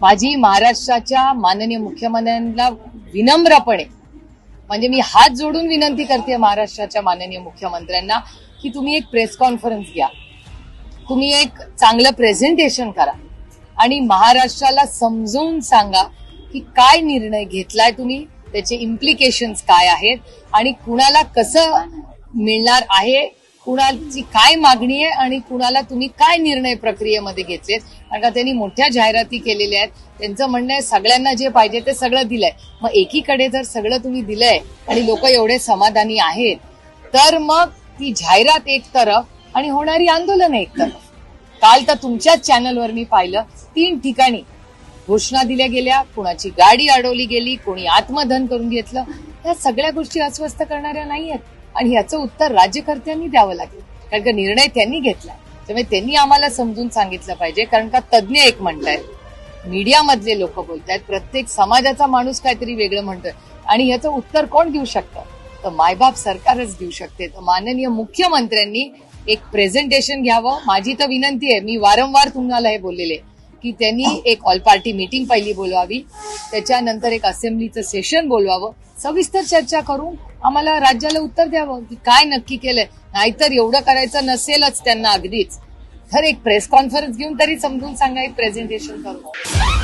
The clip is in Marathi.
माझी महाराष्ट्राच्या माननीय मुख्यमंत्र्यांना विनम्रपणे म्हणजे मी हात जोडून विनंती करते महाराष्ट्राच्या माननीय मुख्यमंत्र्यांना की तुम्ही एक प्रेस कॉन्फरन्स घ्या. तुम्ही एक चांगलं प्रेझेंटेशन करा. आणि महाराष्ट्राला समजवून सांगा की काय निर्णय घेतलाय तुम्ही त्याचे इम्प्लिकेशन्स काय आहेत आणि कुणाला कसं मिळणार आहे कुणाची काय मागणी आहे आणि कुणाला तुम्ही काय निर्णय प्रक्रियेमध्ये घेतलेत कारण का त्यांनी मोठ्या जाहिराती केलेल्या आहेत. त्यांचं म्हणणं आहे सगळ्यांना जे पाहिजे ते सगळं दिलंय. मग एकीकडे जर सगळं तुम्ही दिलंय आणि लोक एवढे समाधानी आहेत तर मग ती जाहिरात एक तरफ आणि होणारी आंदोलन एक तरफ. काल तर तुमच्याच चॅनलवर मी पाहिलं तीन ठिकाणी घोषणा दिल्या गेल्या कुणाची गाडी अडवली गेली कोणी आत्मधन करून घेतलं. या सगळ्या गोष्टी अस्वस्थ करणाऱ्या नाही आहेत आणि ह्याचं उत्तर राज्यकर्त्यांनी द्यावं लागेल. कारण का निर्णय त्यांनी घेतला. त्यामुळे त्यांनी आम्हाला समजून सांगितलं पाहिजे. कारण का तज्ज्ञ एक म्हणतायत. मीडियामधले लोक बोलतायत. प्रत्येक समाजाचा माणूस काहीतरी वेगळं म्हणतोय. आणि याचं उत्तर कोण देऊ शकतं? तर मायबाप सरकारच देऊ शकते. तर माननीय मुख्यमंत्र्यांनी एक प्रेझेंटेशन घ्यावं. माझी तर विनंती आहे. मी वारंवार तुम्हाला हे बोललेले की त्यांनी एक ऑल पार्टी मीटिंग पहिली बोलवावी. त्याच्यानंतर एक असेंब्लीचं सेशन बोलवावं. सविस्तर चर्चा करून आम्हाला राज्याला उत्तर द्यावं की काय नक्की केलंय. नाहीतर एवढं करायचं नसेलच त्यांना अगदीच. तर एक प्रेस कॉन्फरन्स घेऊन तरी समजून सांगा एक प्रेझेंटेशन करू